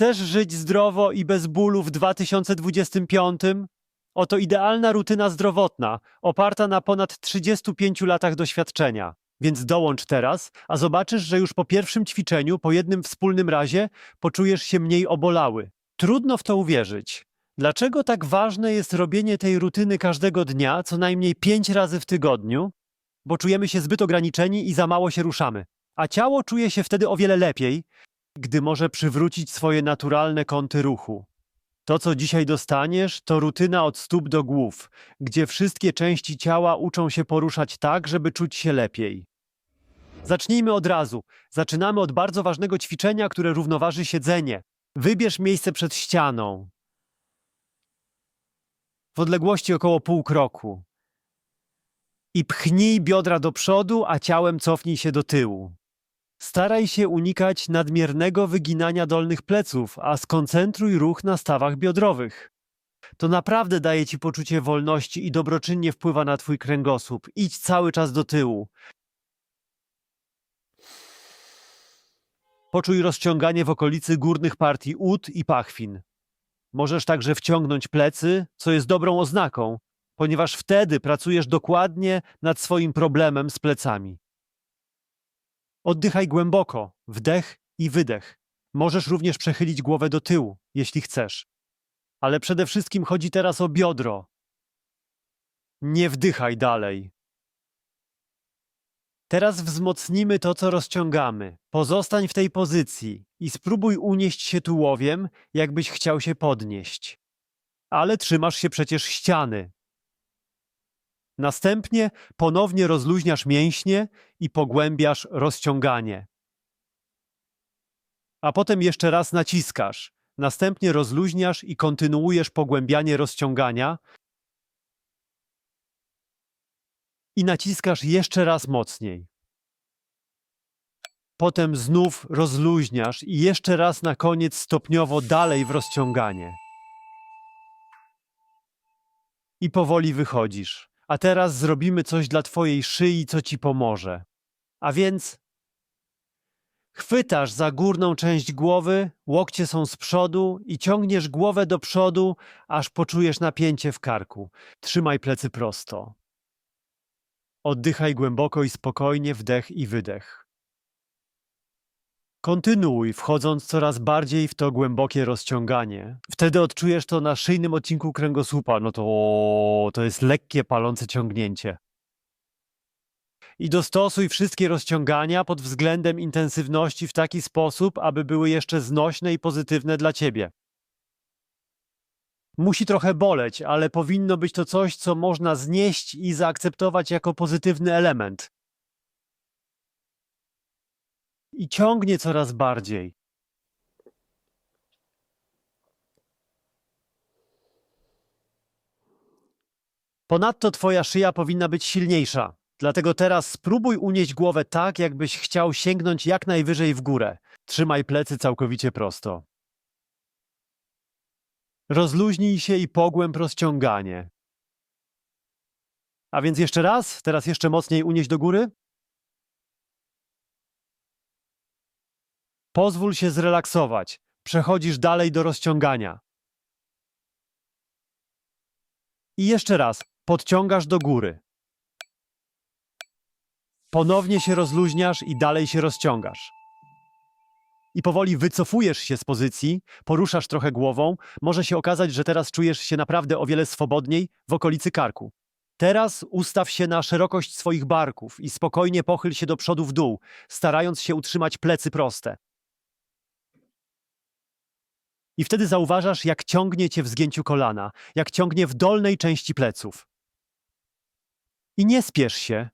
Chcesz żyć zdrowo i bez bólu w 2025? Oto idealna rutyna zdrowotna, oparta na ponad 35 latach doświadczenia. Więc dołącz teraz, a zobaczysz, że już po pierwszym ćwiczeniu, po jednym wspólnym razie, poczujesz się mniej obolały. Trudno w to uwierzyć. Dlaczego tak ważne jest robienie tej rutyny każdego dnia, co najmniej 5 razy w tygodniu? Bo czujemy się zbyt ograniczeni i za mało się ruszamy. A ciało czuje się wtedy o wiele lepiej, gdy może przywrócić swoje naturalne kąty ruchu. To, co dzisiaj dostaniesz, to rutyna od stóp do głów, gdzie wszystkie części ciała uczą się poruszać tak, żeby czuć się lepiej. Zacznijmy od razu. Zaczynamy od bardzo ważnego ćwiczenia, które równoważy siedzenie. Wybierz miejsce przed ścianą. W odległości około pół kroku. I pchnij biodra do przodu, a ciałem cofnij się do tyłu. Staraj się unikać nadmiernego wyginania dolnych pleców, a skoncentruj ruch na stawach biodrowych. To naprawdę daje ci poczucie wolności i dobroczynnie wpływa na twój kręgosłup. Idź cały czas do tyłu. Poczuj rozciąganie w okolicy górnych partii ud i pachwin. Możesz także wciągnąć plecy, co jest dobrą oznaką, ponieważ wtedy pracujesz dokładnie nad swoim problemem z plecami. Oddychaj głęboko, wdech i wydech. Możesz również przechylić głowę do tyłu, jeśli chcesz. Ale przede wszystkim chodzi teraz o biodro. Nie wdychaj dalej. Teraz wzmocnimy to, co rozciągamy. Pozostań w tej pozycji i spróbuj unieść się tułowiem, jakbyś chciał się podnieść. Ale trzymasz się przecież ściany. Następnie ponownie rozluźniasz mięśnie i pogłębiasz rozciąganie. A potem jeszcze raz naciskasz. Następnie rozluźniasz i kontynuujesz pogłębianie rozciągania. I naciskasz jeszcze raz mocniej. Potem znów rozluźniasz i jeszcze raz na koniec stopniowo dalej w rozciąganie. I powoli wychodzisz. A teraz zrobimy coś dla twojej szyi, co ci pomoże. A więc chwytasz za górną część głowy, łokcie są z przodu i ciągniesz głowę do przodu, aż poczujesz napięcie w karku. Trzymaj plecy prosto. Oddychaj głęboko i spokojnie, wdech i wydech. Kontynuuj, wchodząc coraz bardziej w to głębokie rozciąganie. Wtedy odczujesz to na szyjnym odcinku kręgosłupa. No to to jest lekkie, palące ciągnięcie. I dostosuj wszystkie rozciągania pod względem intensywności w taki sposób, aby były jeszcze znośne i pozytywne dla ciebie. Musi trochę boleć, ale powinno być to coś, co można znieść i zaakceptować jako pozytywny element. I ciągnie coraz bardziej. Ponadto twoja szyja powinna być silniejsza. Dlatego teraz spróbuj unieść głowę tak, jakbyś chciał sięgnąć jak najwyżej w górę. Trzymaj plecy całkowicie prosto. Rozluźnij się i pogłęb rozciąganie. A więc jeszcze raz, teraz jeszcze mocniej unieść do góry. Pozwól się zrelaksować. Przechodzisz dalej do rozciągania. I jeszcze raz, podciągasz do góry. Ponownie się rozluźniasz i dalej się rozciągasz. I powoli wycofujesz się z pozycji, poruszasz trochę głową, może się okazać, że teraz czujesz się naprawdę o wiele swobodniej w okolicy karku. Teraz ustaw się na szerokość swoich barków i spokojnie pochyl się do przodu w dół, starając się utrzymać plecy proste. I wtedy zauważasz, jak ciągnie cię w zgięciu kolana, jak ciągnie w dolnej części pleców. I nie spiesz się,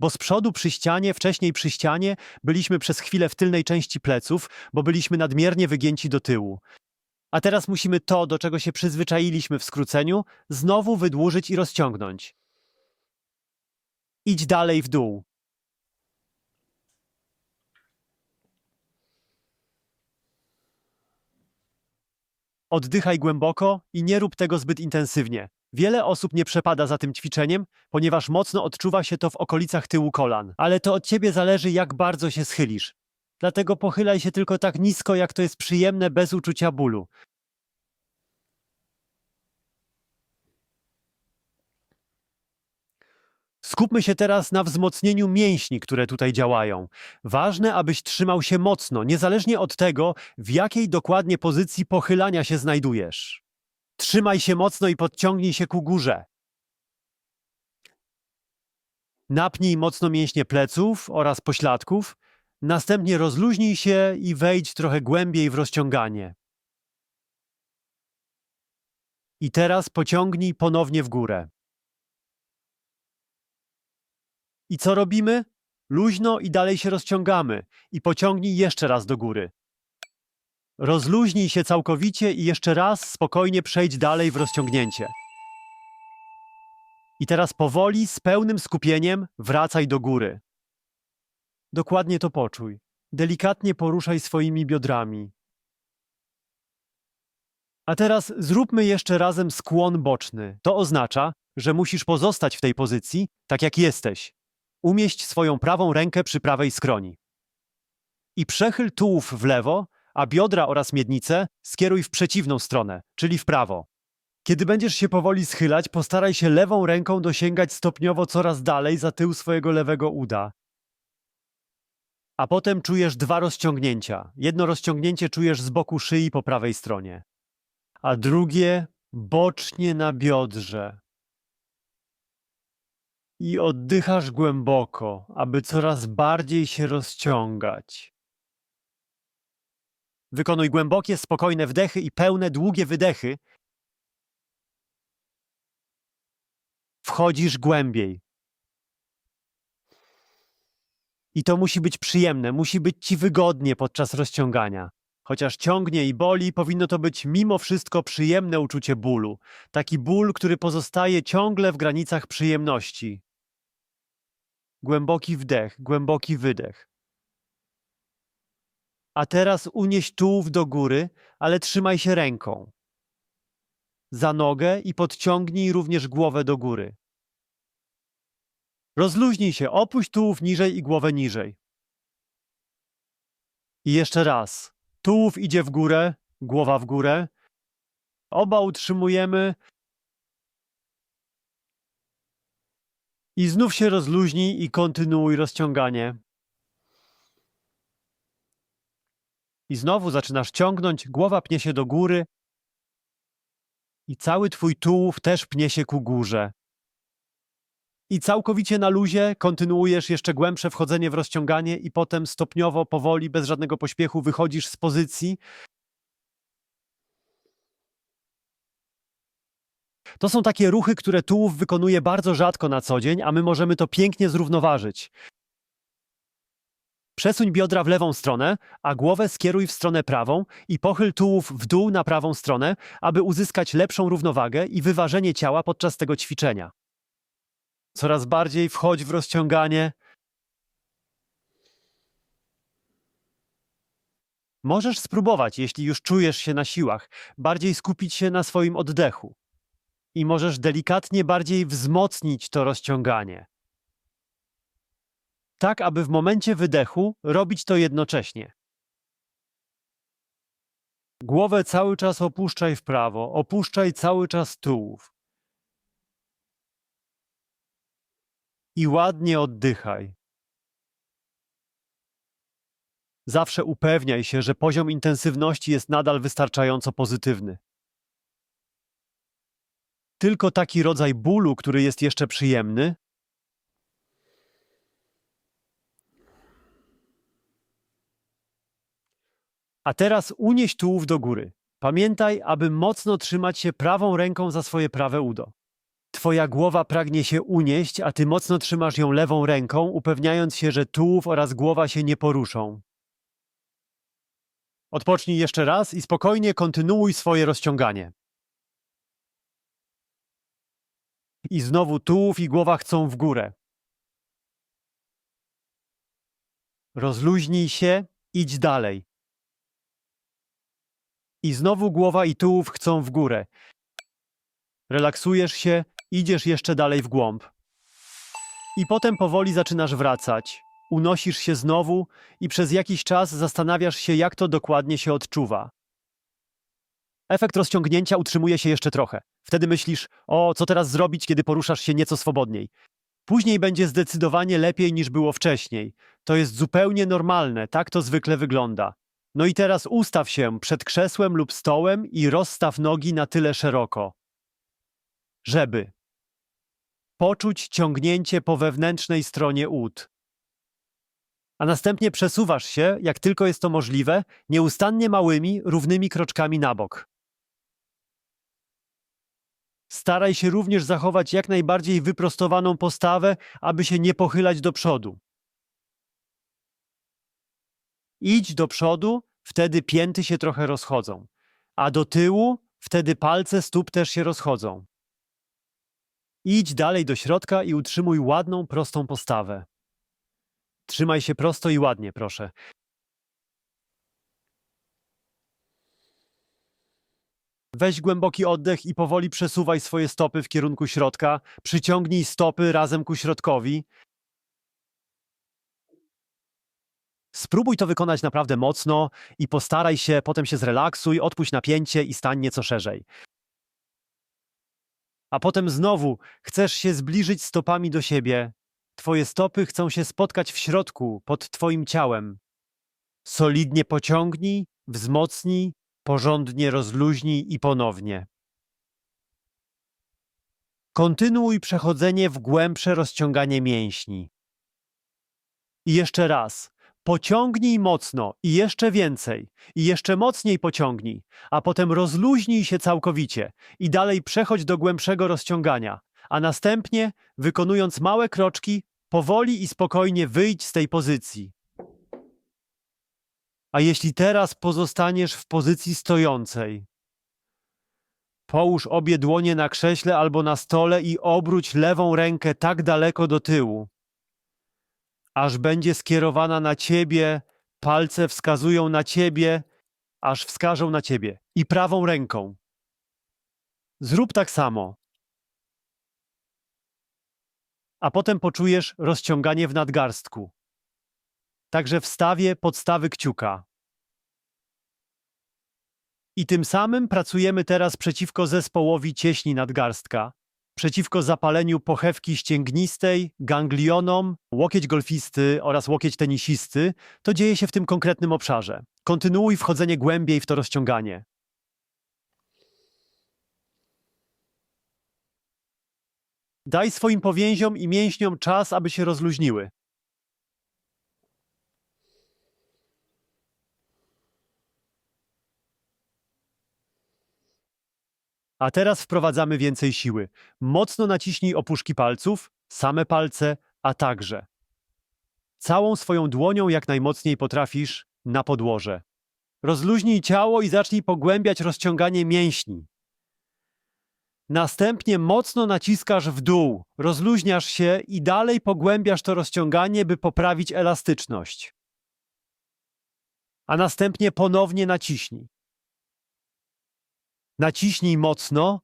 bo z przodu przy ścianie, wcześniej przy ścianie, byliśmy przez chwilę w tylnej części pleców, bo byliśmy nadmiernie wygięci do tyłu. A teraz musimy to, do czego się przyzwyczailiśmy w skróceniu, znowu wydłużyć i rozciągnąć. Idź dalej w dół. Oddychaj głęboko i nie rób tego zbyt intensywnie. Wiele osób nie przepada za tym ćwiczeniem, ponieważ mocno odczuwa się to w okolicach tyłu kolan, ale to od ciebie zależy, jak bardzo się schylisz. Dlatego pochylaj się tylko tak nisko, jak to jest przyjemne, bez uczucia bólu. Skupmy się teraz na wzmocnieniu mięśni, które tutaj działają. Ważne, abyś trzymał się mocno, niezależnie od tego, w jakiej dokładnie pozycji pochylania się znajdujesz. Trzymaj się mocno i podciągnij się ku górze. Napnij mocno mięśnie pleców oraz pośladków, następnie rozluźnij się i wejdź trochę głębiej w rozciąganie. I teraz pociągnij ponownie w górę. I co robimy? Luźno i dalej się rozciągamy i pociągnij jeszcze raz do góry. Rozluźnij się całkowicie i jeszcze raz spokojnie przejdź dalej w rozciągnięcie. I teraz powoli, z pełnym skupieniem wracaj do góry. Dokładnie to poczuj. Delikatnie poruszaj swoimi biodrami. A teraz zróbmy jeszcze razem skłon boczny. To oznacza, że musisz pozostać w tej pozycji, tak jak jesteś. Umieść swoją prawą rękę przy prawej skroni. I przechyl tułów w lewo, a biodra oraz miednicę skieruj w przeciwną stronę, czyli w prawo. Kiedy będziesz się powoli schylać, postaraj się lewą ręką dosięgać stopniowo coraz dalej za tył swojego lewego uda. A potem czujesz dwa rozciągnięcia. Jedno rozciągnięcie czujesz z boku szyi po prawej stronie, a drugie bocznie na biodrze. I oddychasz głęboko, aby coraz bardziej się rozciągać. Wykonuj głębokie, spokojne wdechy i pełne, długie wydechy. Wchodzisz głębiej. I to musi być przyjemne, musi być ci wygodnie podczas rozciągania. Chociaż ciągnie i boli, powinno to być mimo wszystko przyjemne uczucie bólu. Taki ból, który pozostaje ciągle w granicach przyjemności. Głęboki wdech, głęboki wydech. A teraz unieś tułów do góry, ale trzymaj się ręką. Za nogę i podciągnij również głowę do góry. Rozluźnij się, opuść tułów niżej i głowę niżej. I jeszcze raz. Tułów idzie w górę, głowa w górę. Oba utrzymujemy. I znów się rozluźnij i kontynuuj rozciąganie. I znowu zaczynasz ciągnąć, głowa pnie się do góry. I cały twój tułów też pnie się ku górze. I całkowicie na luzie kontynuujesz jeszcze głębsze wchodzenie w rozciąganie i potem stopniowo, powoli, bez żadnego pośpiechu wychodzisz z pozycji. To są takie ruchy, które tułów wykonuje bardzo rzadko na co dzień, a my możemy to pięknie zrównoważyć. Przesuń biodra w lewą stronę, a głowę skieruj w stronę prawą i pochyl tułów w dół na prawą stronę, aby uzyskać lepszą równowagę i wyważenie ciała podczas tego ćwiczenia. Coraz bardziej wchodź w rozciąganie. Możesz spróbować, jeśli już czujesz się na siłach, bardziej skupić się na swoim oddechu. I możesz delikatnie bardziej wzmocnić to rozciąganie. Tak, aby w momencie wydechu robić to jednocześnie. Głowę cały czas opuszczaj w prawo, opuszczaj cały czas tułów. i ładnie oddychaj. Zawsze upewniaj się, że poziom intensywności jest nadal wystarczająco pozytywny. Tylko taki rodzaj bólu, który jest jeszcze przyjemny, A teraz unieś tułów do góry. Pamiętaj, aby mocno trzymać się prawą ręką za swoje prawe udo. Twoja głowa pragnie się unieść, a ty mocno trzymasz ją lewą ręką, upewniając się, że tułów oraz głowa się nie poruszą. Odpocznij jeszcze raz i spokojnie kontynuuj swoje rozciąganie. I znowu tułów i głowa chcą w górę. Rozluźnij się, idź dalej. I znowu głowa i tułów chcą w górę. Relaksujesz się, idziesz jeszcze dalej w głąb. I potem powoli zaczynasz wracać. unosisz się znowu i przez jakiś czas zastanawiasz się, jak to dokładnie się odczuwa. Efekt rozciągnięcia utrzymuje się jeszcze trochę. Wtedy myślisz, o, co teraz zrobić, kiedy poruszasz się nieco swobodniej. Później będzie zdecydowanie lepiej niż było wcześniej. To jest zupełnie normalne, tak to zwykle wygląda. No i teraz ustaw się przed krzesłem lub stołem i rozstaw nogi na tyle szeroko, żeby poczuć ciągnięcie po wewnętrznej stronie ud. A następnie przesuwasz się, jak tylko jest to możliwe, nieustannie małymi, równymi kroczkami na bok. Staraj się również zachować jak najbardziej wyprostowaną postawę, aby się nie pochylać do przodu. Idź do przodu, wtedy pięty się trochę rozchodzą, a do tyłu, wtedy palce stóp też się rozchodzą. Idź dalej do środka i utrzymuj ładną, prostą postawę. Trzymaj się prosto i ładnie, proszę. Weź głęboki oddech i powoli przesuwaj swoje stopy w kierunku środka. Przyciągnij stopy razem ku środkowi. Spróbuj to wykonać naprawdę mocno i postaraj się, potem się zrelaksuj, odpuść napięcie i stań nieco szerzej. A potem znowu chcesz się zbliżyć stopami do siebie. Twoje stopy chcą się spotkać w środku, pod Twoim ciałem. Solidnie pociągnij, wzmocnij, porządnie rozluźnij i ponownie. Kontynuuj przechodzenie w głębsze rozciąganie mięśni. I jeszcze raz. Pociągnij mocno i jeszcze więcej, i jeszcze mocniej pociągnij, a potem rozluźnij się całkowicie i dalej przechodź do głębszego rozciągania, a następnie, wykonując małe kroczki, powoli i spokojnie wyjdź z tej pozycji. A jeśli teraz pozostaniesz w pozycji stojącej, połóż obie dłonie na krześle albo na stole i obróć lewą rękę tak daleko do tyłu, aż będzie skierowana na ciebie, palce wskazują na ciebie, aż wskażą na ciebie i prawą ręką. Zrób tak samo. A potem poczujesz rozciąganie w nadgarstku. Także w stawie podstawy kciuka. I tym samym pracujemy teraz przeciwko zespołowi cieśni nadgarstka, przeciwko zapaleniu pochewki ścięgnistej, ganglionom, łokieć golfisty oraz łokieć tenisisty, to dzieje się w tym konkretnym obszarze. Kontynuuj wchodzenie głębiej w to rozciąganie. Daj swoim powięziom i mięśniom czas, aby się rozluźniły. A teraz wprowadzamy więcej siły. Mocno naciśnij opuszki palców, same palce, a także całą swoją dłonią jak najmocniej potrafisz na podłoże. Rozluźnij ciało i zacznij pogłębiać rozciąganie mięśni. Następnie mocno naciskasz w dół, rozluźniasz się i dalej pogłębiasz to rozciąganie, by poprawić elastyczność. A następnie ponownie naciśnij. Naciśnij mocno.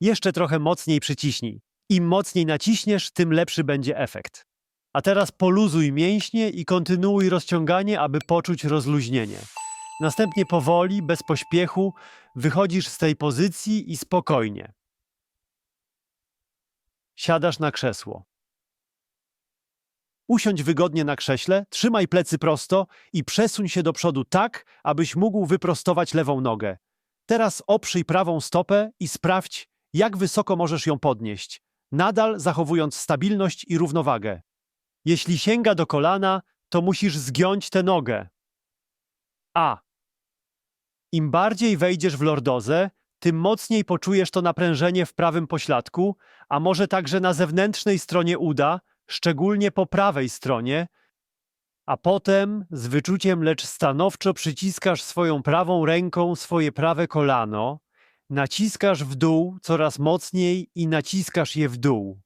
Jeszcze trochę mocniej przyciśnij. Im mocniej naciśniesz, tym lepszy będzie efekt. A teraz poluzuj mięśnie i kontynuuj rozciąganie, aby poczuć rozluźnienie. Następnie powoli, bez pośpiechu, wychodzisz z tej pozycji i spokojnie. Siadasz na krzesło. Usiądź wygodnie na krześle, trzymaj plecy prosto i przesuń się do przodu tak, abyś mógł wyprostować lewą nogę. Teraz oprzyj prawą stopę i sprawdź, jak wysoko możesz ją podnieść, nadal zachowując stabilność i równowagę. Jeśli sięga do kolana, to musisz zgiąć tę nogę. A. Im bardziej wejdziesz w lordozę, tym mocniej poczujesz to naprężenie w prawym pośladku, a może także na zewnętrznej stronie uda, szczególnie po prawej stronie, a potem z wyczuciem, lecz stanowczo przyciskasz swoją prawą ręką swoje prawe kolano, naciskasz w dół coraz mocniej i naciskasz je w dół.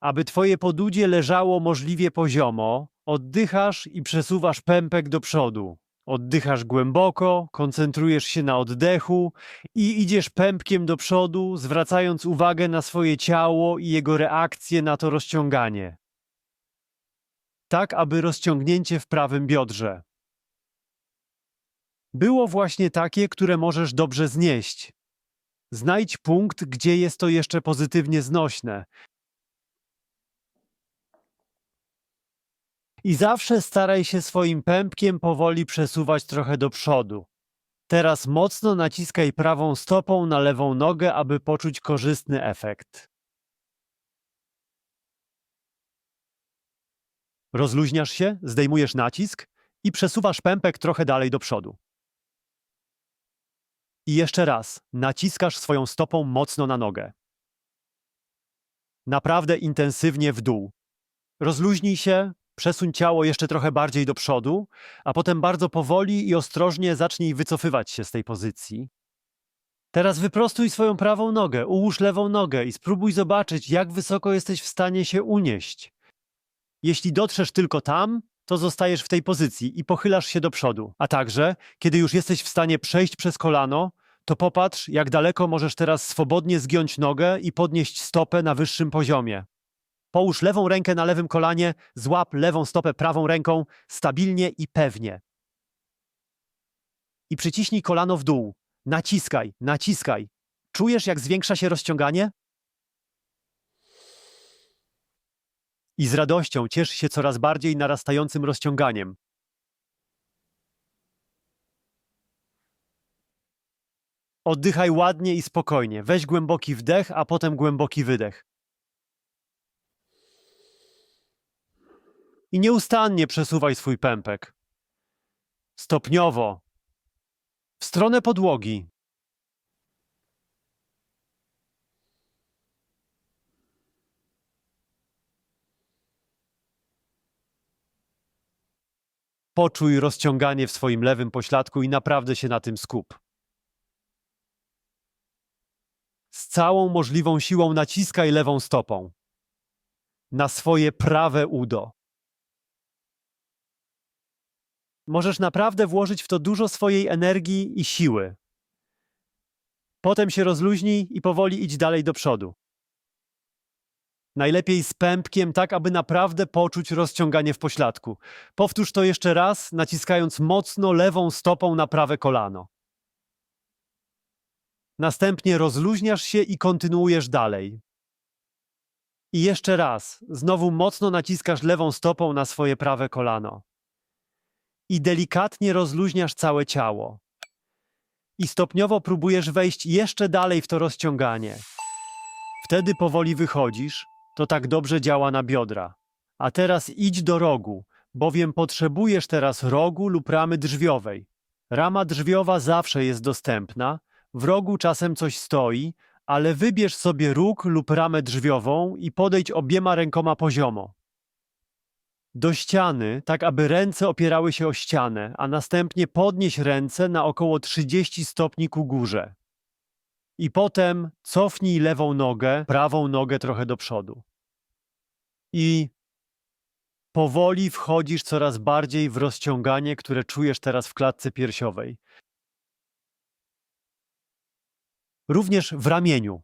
Aby twoje podudzie leżało możliwie poziomo, oddychasz i przesuwasz pępek do przodu. Oddychasz głęboko, koncentrujesz się na oddechu i idziesz pępkiem do przodu, zwracając uwagę na swoje ciało i jego reakcję na to rozciąganie. Tak, aby rozciągnięcie w prawym biodrze było właśnie takie, które możesz dobrze znieść. Znajdź punkt, gdzie jest to jeszcze pozytywnie znośne. I zawsze staraj się swoim pępkiem powoli przesuwać trochę do przodu. Teraz mocno naciskaj prawą stopą na lewą nogę, aby poczuć korzystny efekt. Rozluźniasz się, zdejmujesz nacisk i przesuwasz pępek trochę dalej do przodu. I jeszcze raz, naciskasz swoją stopą mocno na nogę. Naprawdę intensywnie w dół. Rozluźnij się, przesuń ciało jeszcze trochę bardziej do przodu, a potem bardzo powoli i ostrożnie zacznij wycofywać się z tej pozycji. Teraz wyprostuj swoją prawą nogę, ułóż lewą nogę i spróbuj zobaczyć, jak wysoko jesteś w stanie się unieść. Jeśli dotrzesz tylko tam, to zostajesz w tej pozycji i pochylasz się do przodu. A także, kiedy już jesteś w stanie przejść przez kolano, to popatrz, jak daleko możesz teraz swobodnie zgiąć nogę i podnieść stopę na wyższym poziomie. Połóż lewą rękę na lewym kolanie, złap lewą stopę prawą ręką stabilnie i pewnie. I przyciśnij kolano w dół. Naciskaj, naciskaj. Czujesz, jak zwiększa się rozciąganie? I z radością ciesz się coraz bardziej narastającym rozciąganiem. Oddychaj ładnie i spokojnie. Weź głęboki wdech, a potem głęboki wydech. I nieustannie przesuwaj swój pępek. Stopniowo. W stronę podłogi. Poczuj rozciąganie w swoim lewym pośladku i naprawdę się na tym skup. Z całą możliwą siłą naciskaj lewą stopą na swoje prawe udo. Możesz naprawdę włożyć w to dużo swojej energii i siły. Potem się rozluźnij i powoli idź dalej do przodu. Najlepiej z pępkiem, tak aby naprawdę poczuć rozciąganie w pośladku. Powtórz to jeszcze raz, naciskając mocno lewą stopą na prawe kolano. Następnie rozluźniasz się i kontynuujesz dalej. I jeszcze raz, znowu mocno naciskasz lewą stopą na swoje prawe kolano. I delikatnie rozluźniasz całe ciało. I stopniowo próbujesz wejść jeszcze dalej w to rozciąganie. Wtedy powoli wychodzisz, to tak dobrze działa na biodra. A teraz idź do rogu, bowiem potrzebujesz teraz rogu lub ramy drzwiowej. Rama drzwiowa zawsze jest dostępna, w rogu czasem coś stoi, ale wybierz sobie róg lub ramę drzwiową i podejdź obiema rękoma poziomo. Do ściany, tak aby ręce opierały się o ścianę, a następnie podnieś ręce na około 30 stopni ku górze. I potem cofnij lewą nogę, prawą nogę trochę do przodu. I powoli wchodzisz coraz bardziej w rozciąganie, które czujesz teraz w klatce piersiowej. Również w ramieniu.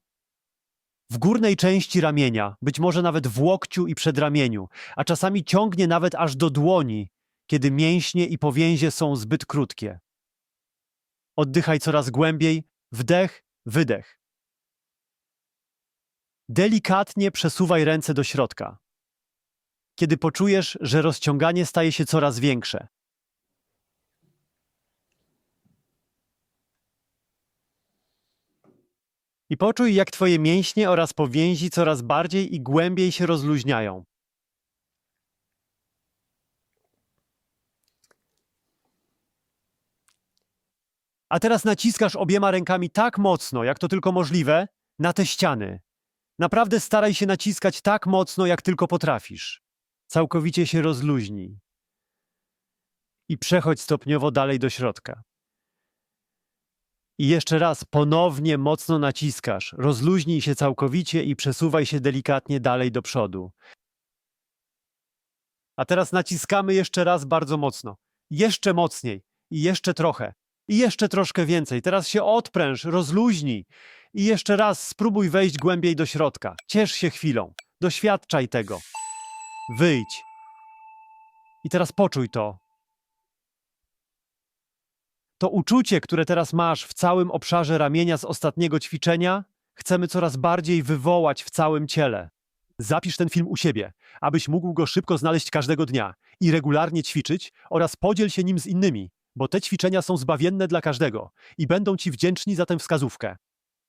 W górnej części ramienia, być może nawet w łokciu i przedramieniu, a czasami ciągnie nawet aż do dłoni, kiedy mięśnie i powięzie są zbyt krótkie. Oddychaj coraz głębiej, wdech, wydech. Delikatnie przesuwaj ręce do środka. Kiedy poczujesz, że rozciąganie staje się coraz większe. I poczuj, jak twoje mięśnie oraz powięzi coraz bardziej i głębiej się rozluźniają. A teraz naciskasz obiema rękami tak mocno, jak to tylko możliwe, na te ściany. Naprawdę staraj się naciskać tak mocno, jak tylko potrafisz. Całkowicie się rozluźnij. I przechodź stopniowo dalej do środka. I jeszcze raz ponownie mocno naciskasz. Rozluźnij się całkowicie i przesuwaj się delikatnie dalej do przodu. A teraz naciskamy jeszcze raz bardzo mocno. Jeszcze mocniej. I jeszcze trochę. I jeszcze troszkę więcej. Teraz się odpręż, rozluźnij. I jeszcze raz spróbuj wejść głębiej do środka. Ciesz się chwilą. Doświadczaj tego. Wyjdź. I teraz poczuj to. To uczucie, które teraz masz w całym obszarze ramienia z ostatniego ćwiczenia, chcemy coraz bardziej wywołać w całym ciele. Zapisz ten film u siebie, abyś mógł go szybko znaleźć każdego dnia i regularnie ćwiczyć oraz podziel się nim z innymi, bo te ćwiczenia są zbawienne dla każdego i będą ci wdzięczni za tę wskazówkę.